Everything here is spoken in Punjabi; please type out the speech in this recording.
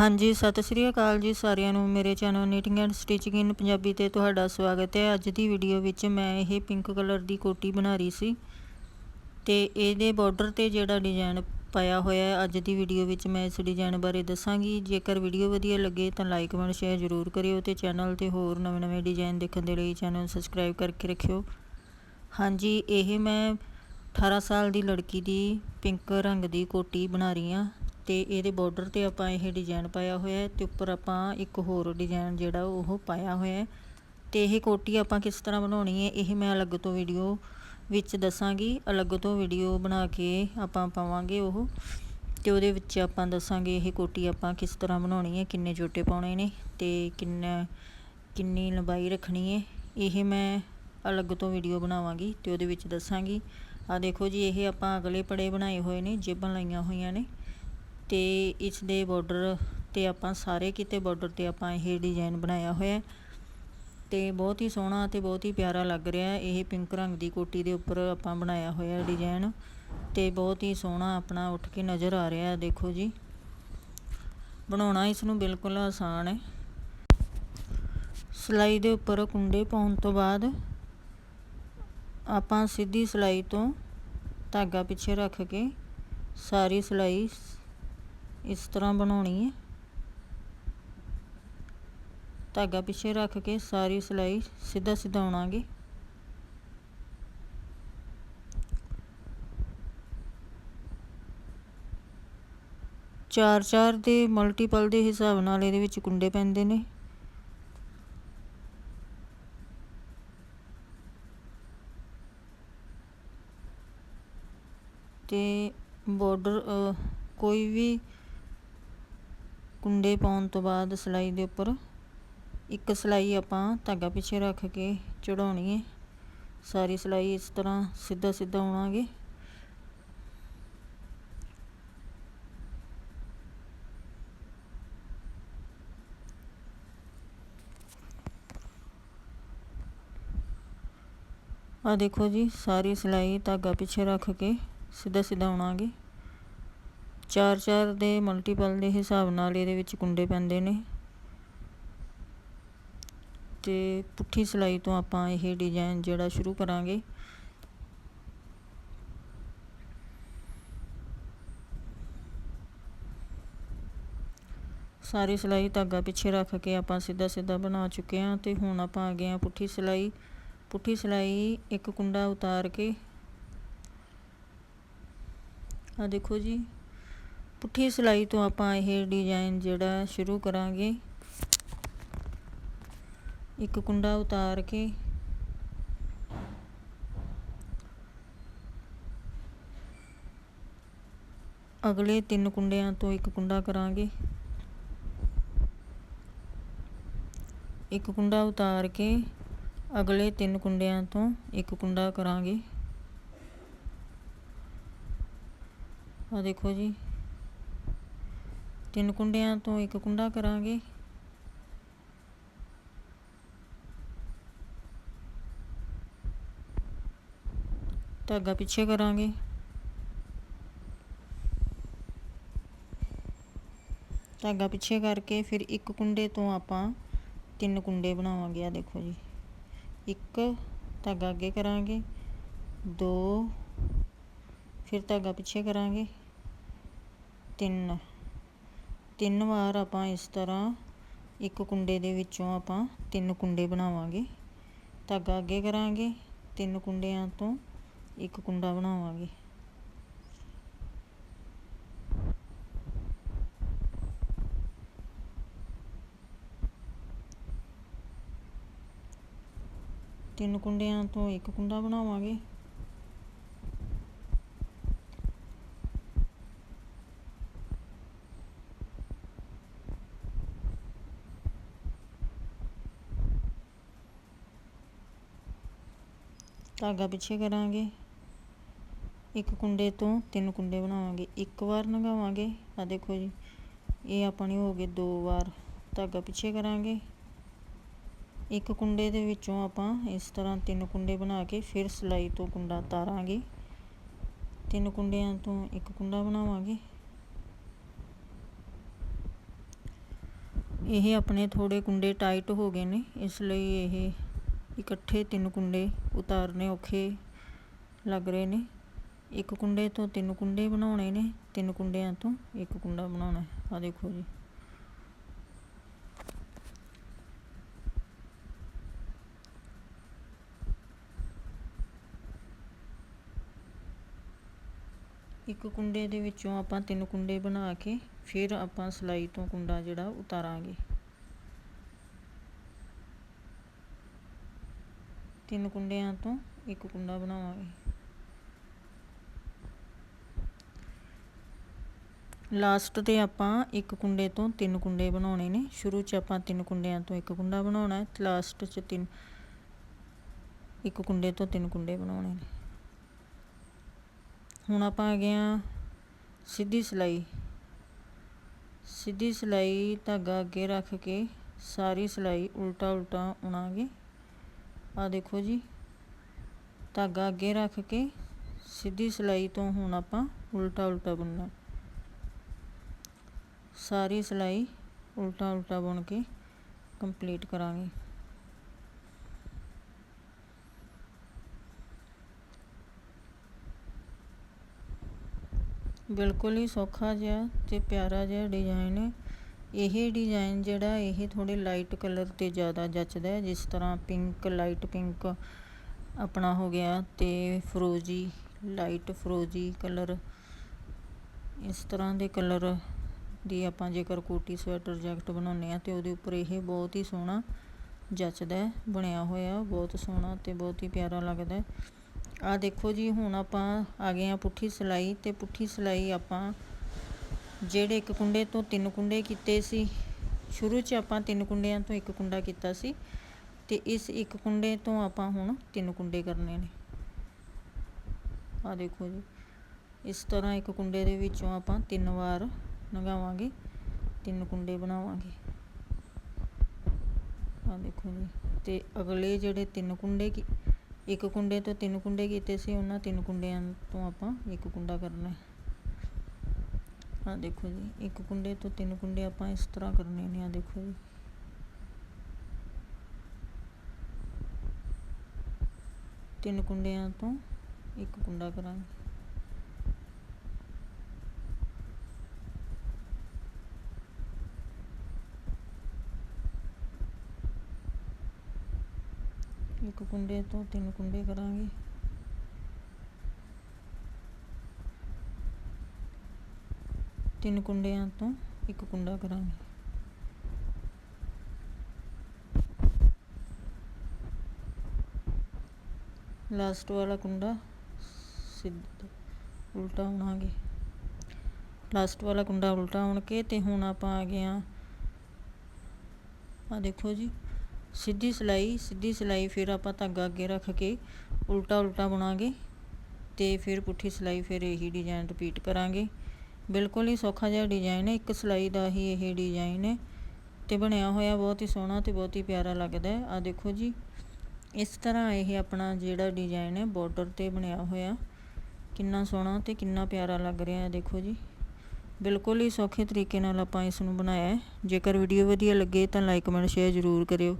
ਹਾਂਜੀ, ਸਤਿ ਸ਼੍ਰੀ ਅਕਾਲ ਜੀ ਸਾਰਿਆਂ ਨੂੰ। ਮੇਰੇ channel knitting and stitching in Punjabi ਤੇ ਤੁਹਾਡਾ ਸਵਾਗਤ ਹੈ। ਅੱਜ ਦੀ ਵੀਡੀਓ ਵਿੱਚ ਮੈਂ ਇਹ ਪਿੰਕ ਕਲਰ ਦੀ ਕੋਟੀ ਬਣਾ ਰਹੀ ਸੀ ਤੇ ਇਹਦੇ ਬਾਰਡਰ ਤੇ ਜਿਹੜਾ ਡਿਜ਼ਾਈਨ ਪਾਇਆ ਹੋਇਆ ਹੈ, ਅੱਜ ਦੀ ਵੀਡੀਓ ਵਿੱਚ ਮੈਂ ਇਸ ਡਿਜ਼ਾਈਨ ਬਾਰੇ ਦੱਸਾਂਗੀ। ਜੇਕਰ ਵੀਡੀਓ ਵਧੀਆ ਲੱਗੇ ਤਾਂ ਲਾਈਕ ਕਮੈਂਟ ਸ਼ੇਅਰ ਜ਼ਰੂਰ ਕਰਿਓ ਤੇ ਚੈਨਲ ਤੇ ਹੋਰ ਨਵੇਂ-ਨਵੇਂ ਡਿਜ਼ਾਈਨ ਦੇਖਣ ਦੇ ਲਈ ਚੈਨਲ ਸਬਸਕ੍ਰਾਈਬ ਕਰਕੇ ਰੱਖਿਓ। ਹਾਂਜੀ, ਇਹ ਮੈਂ 18 ਸਾਲ ਦੀ ਲੜਕੀ ਦੀ ਪਿੰਕ ਰੰਗ ਦੀ ਕੋਟੀ ਬਣਾ ਰਹੀ ਹਾਂ। ਤੇ ਇਹਦੇ ਬਾਰਡਰ ਤੇ ਆਪਾਂ ਇਹ ਡਿਜ਼ਾਈਨ ਪਾਇਆ ਹੋਇਆ ਹੈ ਤੇ ਉੱਪਰ ਆਪਾਂ ਇੱਕ ਹੋਰ ਡਿਜ਼ਾਈਨ ਜਿਹੜਾ ਉਹ ਪਾਇਆ ਹੋਇਆ ਹੈ। ਤੇ ਇਹ ਕੋਟੀ ਆਪਾਂ ਕਿਸ ਤਰ੍ਹਾਂ ਬਣਾਉਣੀ ਹੈ, ਇਹ ਮੈਂ ਅਲੱਗ ਤੋਂ ਵੀਡੀਓ ਵਿੱਚ ਦੱਸਾਂਗੀ। ਅਲੱਗ ਤੋਂ ਵੀਡੀਓ ਬਣਾ ਕੇ ਆਪਾਂ ਪਾਵਾਂਗੇ ਉਹ ਤੇ ਉਹਦੇ ਵਿੱਚ ਆਪਾਂ ਦੱਸਾਂਗੇ ਇਹ ਕੋਟੀ ਆਪਾਂ ਕਿਸ ਤਰ੍ਹਾਂ ਬਣਾਉਣੀ ਹੈ, ਕਿੰਨੇ ਜੋਟੇ ਪਾਉਣੇ ਨੇ ਤੇ ਕਿੰਨਾ, ਕਿੰਨੀ ਲੰਬਾਈ ਰੱਖਣੀ ਹੈ। ਇਹ ਮੈਂ ਅਲੱਗ ਤੋਂ ਵੀਡੀਓ ਬਣਾਵਾਂਗੀ ਤੇ ਉਹਦੇ ਵਿੱਚ ਦੱਸਾਂਗੀ। ਆ ਦੇਖੋ ਜੀ, ਇਹ ਆਪਾਂ ਅਗਲੇ ਪੜੇ ਬਣਾਏ ਹੋਏ ਨੇ, ਜੇਬਾਂ ਲਾਈਆਂ ਹੋਈਆਂ ਨੇ। ਤੇ ਇਸ ਦੇ ਬਾਰਡਰ ਤੇ ਆਪਾਂ ਸਾਰੇ ਕਿਤੇ ਬਾਰਡਰ ਤੇ ਆਪਾਂ ਇਹ ਡਿਜ਼ਾਈਨ ਬਣਾਇਆ ਹੋਇਆ ਤੇ ਬਹੁਤ ਹੀ ਸੋਹਣਾ ਤੇ ਬਹੁਤ ਹੀ ਪਿਆਰਾ ਲੱਗ ਰਿਹਾ ਇਹ ਪਿੰਕ ਰੰਗ ਦੀ ਕੋਟੀ ਦੇ ਉੱਪਰ ਆਪਾਂ ਬਣਾਇਆ ਹੋਇਆ ਡਿਜ਼ਾਈਨ ਤੇ ਬਹੁਤ ਹੀ ਸੋਹਣਾ ਆਪਣਾ ਉੱਠ ਕੇ ਨਜ਼ਰ ਆ ਰਿਹਾ ਦੇਖੋ ਜੀ। ਬਣਾਉਣਾ ਇਸ ਨੂੰ ਬਿਲਕੁਲ ਆਸਾਨ ਹੈ। ਸਲਾਈ ਦੇ ਉੱਪਰ ਕੁੰਡੇ ਪਾਉਣ ਤੋਂ ਬਾਅਦ ਆਪਾਂ ਸਿੱਧੀ ਸਲਾਈ ਤੋਂ ਧਾਗਾ ਪਿੱਛੇ ਰੱਖ ਕੇ ਸਾਰੀ ਸਲਾਈ ਇਸ ਤਰ੍ਹਾਂ ਬਣਾਉਣੀ ਹੈ। ਧਾਗਾ ਪਿੱਛੇ ਰੱਖ ਕੇ ਸਾਰੀ ਸਿਲਾਈ ਸਿੱਧਾ ਸਿੱਧਾ ਆਉਣਾਗੇ। ਚਾਰ ਚਾਰ ਦੇ ਮਲਟੀਪਲ ਦੇ ਹਿਸਾਬ ਨਾਲ ਇਹਦੇ ਵਿੱਚ ਕੁੰਡੇ ਪੈਂਦੇ ਨੇ। ਤੇ ਬਾਰਡਰ ਕੋਈ ਵੀ ਕੁੰਡੇ ਪਾਉਣ ਤੋਂ ਬਾਅਦ ਸਲਾਈ ਦੇ ਉੱਪਰ ਇੱਕ ਸਲਾਈ ਆਪਾਂ ਧਾਗਾ ਪਿੱਛੇ ਰੱਖ ਕੇ ਚੜਾਉਣੀ ਹੈ ਸਾਰੀ ਸਲਾਈ ਇਸ ਤਰ੍ਹਾਂ ਸਿੱਧਾ ਸਿੱਧਾ ਆਉਣਾਗੇ। ਆ ਦੇਖੋ ਜੀ, ਸਾਰੀ ਸਲਾਈ ਧਾਗਾ ਪਿੱਛੇ ਰੱਖ ਕੇ ਸਿੱਧਾ ਸਿੱਧਾ ਆਉਣਾਗੇ। ਚਾਰ ਚਾਰ ਦੇ ਮਲਟੀਪਲ ਦੇ ਹਿਸਾਬ ਨਾਲ ਇਹਦੇ ਵਿੱਚ ਕੁੰਡੇ ਪੈਂਦੇ ਨੇ। ਤੇ ਪੁੱਠੀ ਸਲਾਈ ਤੋਂ ਆਪਾਂ ਇਹ ਡਿਜ਼ਾਈਨ ਜਿਹੜਾ ਸ਼ੁਰੂ ਕਰਾਂਗੇ। ਸਾਰੀ ਸਲਾਈ ਧਾਗਾ ਪਿੱਛੇ ਰੱਖ ਕੇ ਆਪਾਂ ਸਿੱਧਾ ਸਿੱਧਾ ਬਣਾ ਚੁੱਕੇ ਹਾਂ ਤੇ ਹੁਣ ਆਪਾਂ ਆ ਗਏ ਹਾਂ ਪੁੱਠੀ ਸਲਾਈ। ਪੁੱਠੀ ਸਲਾਈ ਇੱਕ ਕੁੰਡਾ ਉਤਾਰ ਕੇ। ਆ ਦੇਖੋ ਜੀ। ਪੁੱਠੀ ਸਿਲਾਈ ਤੋਂ ਆਪਾਂ ਇਹ ਡਿਜ਼ਾਈਨ ਜਿਹੜਾ ਸ਼ੁਰੂ ਕਰਾਂਗੇ। ਇੱਕ ਕੁੰਡਾ ਉਤਾਰ ਕੇ। ਅਗਲੇ ਤਿੰਨ ਕੁੰਡਿਆਂ ਤੋਂ ਇੱਕ ਕੁੰਡਾ ਕਰਾਂਗੇ। ਇੱਕ ਕੁੰਡਾ ਉਤਾਰ ਕੇ ਅਗਲੇ ਤਿੰਨ ਕੁੰਡਿਆਂ ਤੋਂ ਇੱਕ ਕੁੰਡਾ ਕਰਾਂਗੇ। ਆ ਦੇਖੋ ਜੀ। ਤਿੰਨ ਕੁੰਡਿਆਂ ਤੋਂ ਇੱਕ ਕੁੰਡਾ ਕਰਾਂਗੇ। ਧਾਗਾ ਪਿੱਛੇ ਕਰਾਂਗੇ। ਧਾਗਾ ਪਿੱਛੇ ਕਰਕੇ ਫਿਰ ਇੱਕ ਕੁੰਡੇ ਤੋਂ ਆਪਾਂ ਤਿੰਨ ਕੁੰਡੇ ਬਣਾਵਾਂਗੇ ਆ ਦੇਖੋ ਜੀ। ਇੱਕ ਧਾਗਾ ਅੱਗੇ ਕਰਾਂਗੇ, ਦੋ ਫਿਰ ਧਾਗਾ ਪਿੱਛੇ ਕਰਾਂਗੇ, ਤਿੰਨ। ਤਿੰਨ ਵਾਰ ਆਪਾਂ ਇਸ ਤਰ੍ਹਾਂ ਇੱਕ ਕੁੰਡੇ ਦੇ ਵਿੱਚੋਂ ਆਪਾਂ ਤਿੰਨ ਕੁੰਡੇ ਬਣਾਵਾਂਗੇ। ਧਾਗਾ ਅੱਗੇ ਕਰਾਂਗੇ, ਤਿੰਨ ਕੁੰਡਿਆਂ ਤੋਂ ਇੱਕ ਕੁੰਡਾ ਬਣਾਵਾਂਗੇ। ਤਿੰਨ ਕੁੰਡਿਆਂ ਤੋਂ ਇੱਕ ਕੁੰਡਾ ਬਣਾਵਾਂਗੇ। ਧਾਗਾ ਪਿੱਛੇ ਕਰਾਂਗੇ। ਇੱਕ ਕੁੰਡੇ ਤੋਂ ਤਿੰਨ ਕੁੰਡੇ ਬਣਾਵਾਂਗੇ। ਇੱਕ ਵਾਰ ਲਗਾਵਾਂਗੇ ਆ ਦੇਖੋ ਜੀ, ਇਹ ਆਪਣੀ ਹੋ ਗਏ ਦੋ ਵਾਰ ਧਾਗਾ ਪਿੱਛੇ ਕਰਾਂਗੇ। ਇੱਕ ਕੁੰਡੇ ਦੇ ਵਿੱਚੋਂ ਆਪਾਂ ਇਸ ਤਰ੍ਹਾਂ ਤਿੰਨ ਕੁੰਡੇ ਬਣਾ ਕੇ ਫਿਰ ਸਲਾਈ ਤੋਂ ਕੁੰਡਾ ਤਾਰਾਂਗੇ। ਤਿੰਨ ਕੁੰਡਿਆਂ ਤੋਂ ਇੱਕ ਕੁੰਡਾ ਬਣਾਵਾਂਗੇ। ਇਹ ਆਪਣੇ ਥੋੜੇ ਕੁੰਡੇ ਟਾਈਟ ਹੋ ਗਏ ਨੇ, ਇਸ ਲਈ ਇਹ ਇਕੱਠੇ ਤਿੰਨ ਕੁੰਡੇ ਉਤਾਰਨੇ ਔਖੇ ਲੱਗ ਰਹੇ ਨੇ। ਇੱਕ ਕੁੰਡੇ ਤੋਂ ਤਿੰਨ ਕੁੰਡੇ ਬਣਾਉਣੇ ਨੇ, ਤਿੰਨ ਕੁੰਡਿਆਂ ਤੋਂ ਇੱਕ ਕੁੰਡਾ ਬਣਾਉਣਾ ਆ ਦੇਖੋ ਜੀ। ਇੱਕ ਕੁੰਡੇ ਦੇ ਵਿੱਚੋਂ ਆਪਾਂ ਤਿੰਨ ਕੁੰਡੇ ਬਣਾ ਕੇ ਫਿਰ ਆਪਾਂ ਸਲਾਈ ਤੋਂ ਕੁੰਡਾ ਜਿਹੜਾ ਉਤਾਰਾਂਗੇ। ਤਿੰਨ ਕੁੰਡਿਆਂ ਤੋਂ ਇੱਕ ਕੁੰਡਾ ਬਣਾਵਾਂਗੇ। ਲਾਸਟ ਤੇ ਆਪਾਂ ਇੱਕ ਕੁੰਡੇ ਤੋਂ ਤਿੰਨ ਕੁੰਡੇ ਬਣਾਉਣੇ ਨੇ। ਸ਼ੁਰੂ 'ਚ ਆਪਾਂ ਤਿੰਨ ਕੁੰਡਿਆਂ ਤੋਂ ਇੱਕ ਕੁੰਡਾ ਬਣਾਉਣਾ ਹੈ। ਲਾਸਟ 'ਚ ਤਿੰਨ, ਇੱਕ ਕੁੰਡੇ ਤੋਂ ਤਿੰਨ ਕੁੰਡੇ ਬਣਾਉਣੇ ਨੇ। ਹੁਣ ਆਪਾਂ ਆ ਗਏ ਆ ਸਿੱਧੀ ਸਿਲਾਈ। ਸਿੱਧੀ ਸਿਲਾਈ ਧਾਗਾ ਅੱਗੇ ਰੱਖ ਕੇ ਸਾਰੀ ਸਿਲਾਈ ਉਲਟਾ ਉਲਟਾ ਉਣਾਂਗੇ। ਆ ਦੇਖੋ ਜੀ, ਧਾਗਾ ਅੱਗੇ ਰੱਖ ਕੇ ਸਿੱਧੀ ਸਿਲਾਈ ਤੋਂ ਹੁਣ ਆਪਾਂ ਉਲਟਾ ਉਲਟਾ ਬੁਣਨਾ। ਸਾਰੀ ਸਿਲਾਈ ਉਲਟਾ ਉਲਟਾ ਬੁਣ ਕੇ ਕੰਪਲੀਟ ਕਰਾਂਗੇ। ਬਿਲਕੁਲ ਹੀ ਸੌਖਾ ਜਿਹਾ ਤੇ ਪਿਆਰਾ ਜਿਹਾ ਡਿਜ਼ਾਈਨ ਇਹ ਡਿਜ਼ਾਇਨ ਜਿਹੜਾ ਇਹ ਥੋੜੇ ਲਾਈਟ ਕਲਰ ਤੇ ਜ਼ਿਆਦਾ ਜੱਚਦਾ ਹੈ, ਜਿਸ ਤਰ੍ਹਾਂ ਪਿੰਕ, ਲਾਈਟ ਪਿੰਕ ਆਪਣਾ ਹੋ ਗਿਆ ਤੇ ਫਰੋਜੀ, ਲਾਈਟ ਫਰੋਜੀ ਕਲਰ। ਇਸ ਤਰ੍ਹਾਂ ਦੇ ਕਲਰ ਦੀ ਆਪਾਂ ਜੇਕਰ ਕੋਟੀ ਸਵੈਟਰ ਜੈਕਟ ਬਣਾਉਂਦੇ ਆ ਤੇ ਉਹਦੇ ਉੱਪਰ ਇਹ ਬਹੁਤ ਹੀ ਸੋਹਣਾ ਜੱਚਦਾ ਬਣਿਆ ਹੋਇਆ, ਬਹੁਤ ਸੋਹਣਾ ਤੇ ਬਹੁਤ ਹੀ ਪਿਆਰਾ ਲੱਗਦਾ ਹੈ। ਆ ਦੇਖੋ ਜੀ, ਹੁਣ ਆਪਾਂ ਆ ਗਏ ਆ ਪੁੱਠੀ ਸਿਲਾਈ ਤੇ ਪੁੱਠੀ ਸਿਲਾਈ ਆਪਾਂ ਜਿਹੜੇ ਇੱਕ ਕੁੰਡੇ ਤੋਂ ਤਿੰਨ ਕੁੰਡੇ ਕੀਤੇ ਸੀ, ਸ਼ੁਰੂ 'ਚ ਆਪਾਂ ਤਿੰਨ ਕੁੰਡਿਆਂ ਤੋਂ ਇੱਕ ਕੁੰਡਾ ਕੀਤਾ ਸੀ ਤੇ ਇਸ ਇੱਕ ਕੁੰਡੇ ਤੋਂ ਆਪਾਂ ਹੁਣ ਤਿੰਨ ਕੁੰਡੇ ਕਰਨੇ ਨੇ। ਆ ਦੇਖੋ ਜੀ, ਇਸ ਤਰ੍ਹਾਂ ਇੱਕ ਕੁੰਡੇ ਦੇ ਵਿੱਚੋਂ ਆਪਾਂ ਤਿੰਨ ਵਾਰ ਲਗਾਵਾਂਗੇ ਤਿੰਨ ਕੁੰਡੇ ਬਣਾਵਾਂਗੇ। ਆ ਦੇਖੋ ਜੀ, ਤੇ ਅਗਲੇ ਜਿਹੜੇ ਤਿੰਨ ਕੁੰਡੇ ਕੀ, ਇੱਕ ਕੁੰਡੇ ਤੋਂ ਤਿੰਨ ਕੁੰਡੇ ਕੀਤੇ ਸੀ, ਉਹਨਾਂ ਤਿੰਨ ਕੁੰਡਿਆਂ ਤੋਂ ਆਪਾਂ ਇੱਕ ਕੁੰਡਾ ਕਰਨਾ ਹੈ। ਆ ਦੇਖੋ ਜੀ, ਇੱਕ ਕੁੰਡੇ ਤੋਂ ਤਿੰਨ ਕੁੰਡੇ ਆਪਾਂ ਇਸ ਤਰ੍ਹਾਂ ਕਰਨੇ ਨੇ ਆ ਦੇਖੋ ਜੀ। ਤਿੰਨ ਕੁੰਡਿਆਂ ਤੋਂ ਇੱਕ ਕੁੰਡਾ ਕਰਾਂਗੇ। ਇੱਕ ਕੁੰਡੇ ਤੋਂ ਤਿੰਨ ਕੁੰਡੇ ਕਰਾਂਗੇ। ਤਿੰਨ ਕੁੰਡਿਆਂ ਤੋਂ ਇੱਕ ਕੁੰਡਾ ਕਰਾਂਗੇ। ਲਾਸਟ ਵਾਲਾ ਕੁੰਡਾ ਸਿੱਧਾ ਉਲਟਾ ਉਣਾਂਗੇ ਲਾਸਟ ਵਾਲਾ ਕੁੰਡਾ ਉਲਟਾ ਉਣ ਕੇ ਤੇ ਹੁਣ ਆਪਾਂ ਆ ਗਏ ਆ। ਆ ਦੇਖੋ ਜੀ, ਸਿੱਧੀ ਸਿਲਾਈ ਸਿੱਧੀ ਸਿਲਾਈ ਫਿਰ ਆਪਾਂ ਧਾਗਾ ਅੱਗੇ ਰੱਖ ਕੇ ਉਲਟਾ ਉਲਟਾ ਬੁਣਾਂਗੇ ਤੇ ਫਿਰ ਪੁੱਠੀ ਸਿਲਾਈ ਫਿਰ ਇਹੀ ਡਿਜ਼ਾਈਨ ਰਿਪੀਟ ਕਰਾਂਗੇ। ਬਿਲਕੁਲ ਹੀ ਸੌਖਾ ਜਿਹਾ ਡਿਜ਼ਾਈਨ ਹੈ, ਇੱਕ ਸਿਲਾਈ ਦਾ ਹੀ ਇਹ ਡਿਜ਼ਾਈਨ ਹੈ ਤੇ ਬਣਿਆ ਹੋਇਆ ਬਹੁਤ ਹੀ ਸੋਹਣਾ ਤੇ ਬਹੁਤ ਹੀ ਪਿਆਰਾ ਲੱਗਦਾ ਹੈ। ਆ ਦੇਖੋ ਜੀ, ਇਸ ਤਰ੍ਹਾਂ ਇਹ ਆਪਣਾ ਜਿਹੜਾ ਡਿਜ਼ਾਈਨ ਹੈ ਬਾਰਡਰ ਤੇ ਬਣਿਆ ਹੋਇਆ। ਕਿੰਨਾ ਸੋਹਣਾ ਤੇ ਕਿੰਨਾ ਪਿਆਰਾ ਲੱਗ ਰਿਹਾ ਹੈ, ਦੇਖੋ ਜੀ। ਬਿਲਕੁਲ ਹੀ ਸੌਖੇ ਤਰੀਕੇ ਨਾਲ ਆਪਾਂ ਇਸ ਨੂੰ ਬਣਾਇਆ ਹੈ। ਜੇਕਰ ਵੀਡੀਓ ਵਧੀਆ ਲੱਗੇ ਤਾਂ ਲਾਈਕ ਕਮੈਂਟ ਸ਼ੇਅਰ ਜ਼ਰੂਰ ਕਰਿਓ।